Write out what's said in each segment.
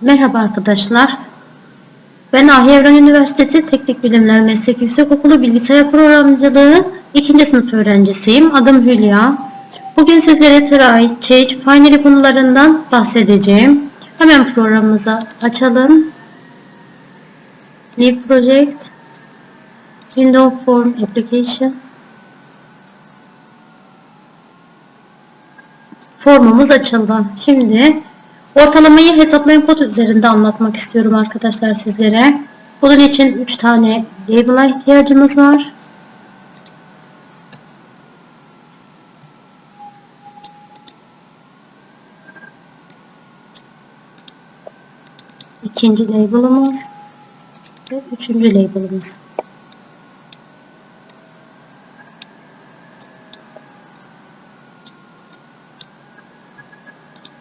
Merhaba arkadaşlar. Ben Ahi Evren Üniversitesi Teknik Bilimler Meslek Yüksekokulu Bilgisayar Programcılığı 2. sınıf öğrencisiyim. Adım Hülya. Bugün sizlere Try, Change, Finary konularından bahsedeceğim. Hemen programımızı açalım. New Project, Window Form Application. Formumuz açıldı. Şimdi ortalamayı hesaplayın kod üzerinde anlatmak istiyorum arkadaşlar sizlere. Bunun için 3 tane label'a ihtiyacımız var. İkinci label'ımız ve üçüncü label'ımız.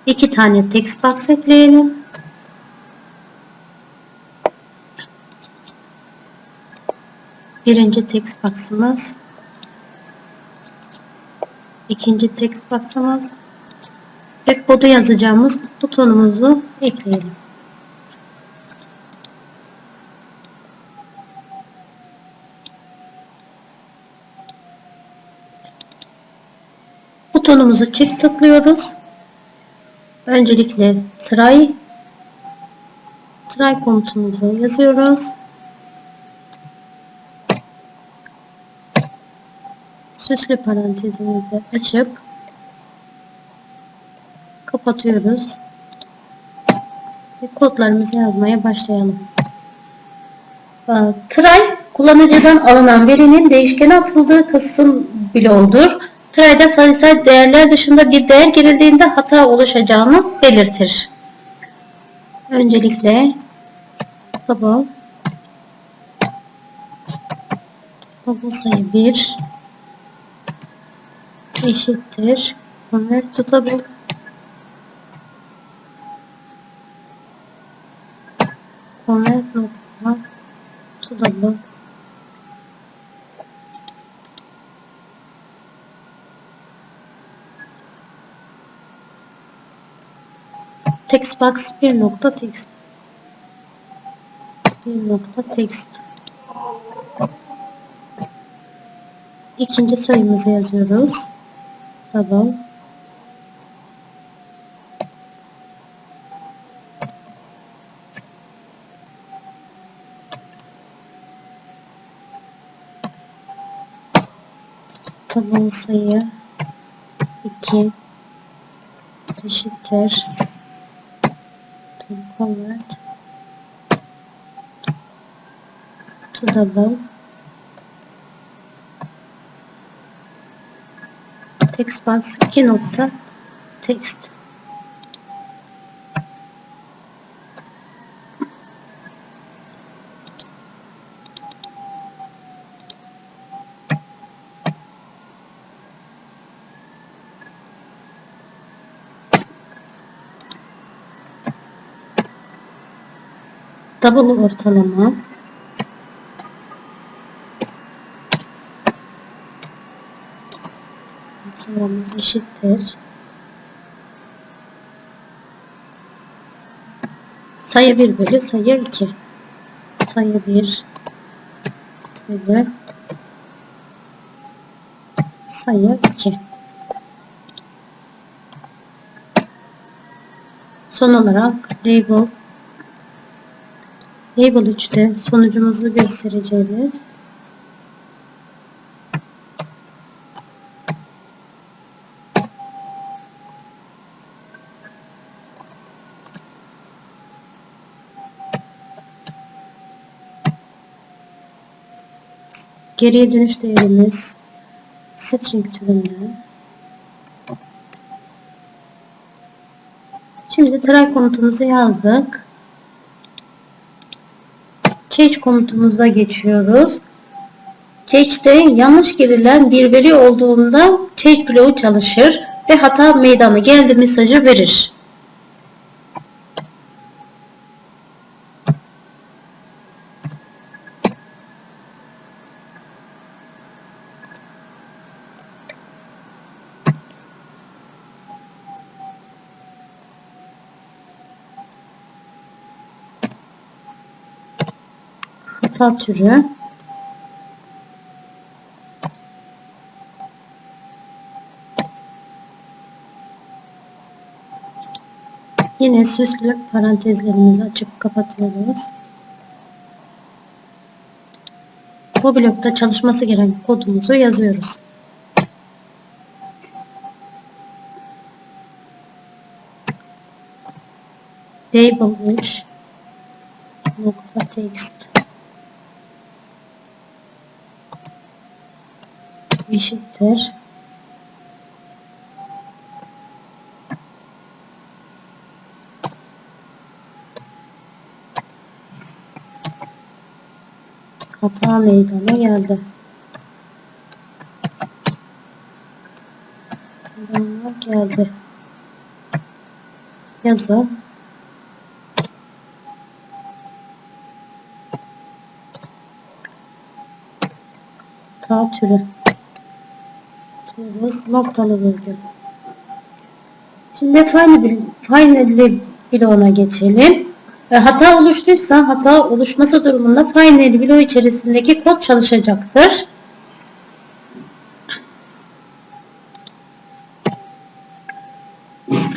İki tane text box ekleyelim. Birinci text box'ımız. ikinci text box'ımız. Ve kodu yazacağımız butonumuzu ekleyelim. Butonumuzu çift tıklıyoruz. Öncelikle try try komutumuzu yazıyoruz. Süslü parantezimizi açıp kapatıyoruz. Ve kodlarımızı yazmaya başlayalım. Ee, Try kullanıcıdan alınan verinin değişkene atıldığı kısım bloğudur. Try'da sayısal değerler dışında bir değer girildiğinde hata oluşacağını belirtir. Öncelikle double double sayı 1 eşittir. Convert to double convert nokta text box bir nokta text. bir nokta text. İkinci sayımızı yazıyoruz. Double double sayı 2 eşittir to convert to double text box 2 nokta. Text double ortalama. Ortalama eşittir. Sayı 1 bölü sayı 2 sayı 1 bölü sayı 2 son olarak label Label 3'te sonucumuzu göstereceğiz. Geriye dönüş değerimiz string türünden. Şimdi try komutumuzu yazdık. Change komutumuza geçiyoruz. Change'de yanlış girilen bir veri olduğunda change bloğu çalışır ve hata meydana geldi mesajı verir. Hata türü Yine süslü parantezlerimizi açıp kapatıyoruz. Bu blokta çalışması gereken kodumuzu yazıyoruz. Label 3 nokta text eşittir hata meydana geldi. Meydana geldi. Yazı hata türümüz noktalı virgül. Şimdi finally, finally bloğuna geçelim. E, hata oluştuysa hata oluşması durumunda finally bloğu içerisindeki kod çalışacaktır.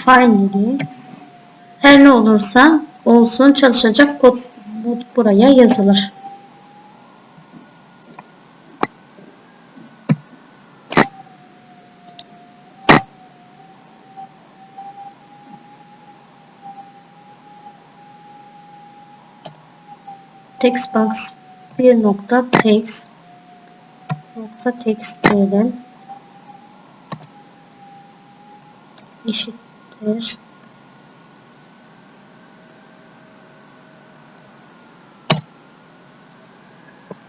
Finally her ne olursa olsun çalışacak kod buraya yazılır. Textbox bir nokta eşittir.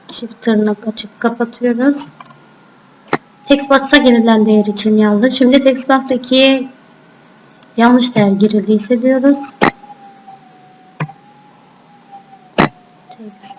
Çift tırnak açıp kapatıyoruz. Textbox'a girilen değer için yazdık. Şimdi textbox 2'ye yanlış değer girildiyse diyoruz text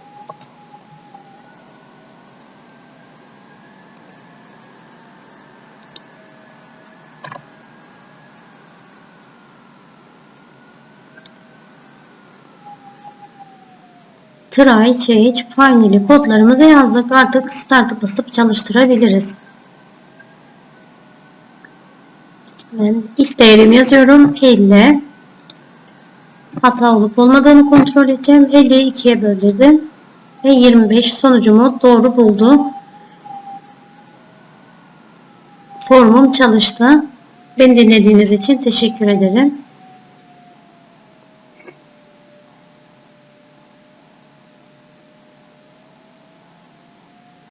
try, change, finally kodlarımızı yazdık. Artık start'ı basıp çalıştırabiliriz. Ben ilk değerimi yazıyorum. 50. Hata olup olmadığını kontrol edeceğim. 50'yi 2'ye böldürdüm. Ve 25 sonucumu doğru buldu. Formum çalıştı. Beni dinlediğiniz için teşekkür ederim.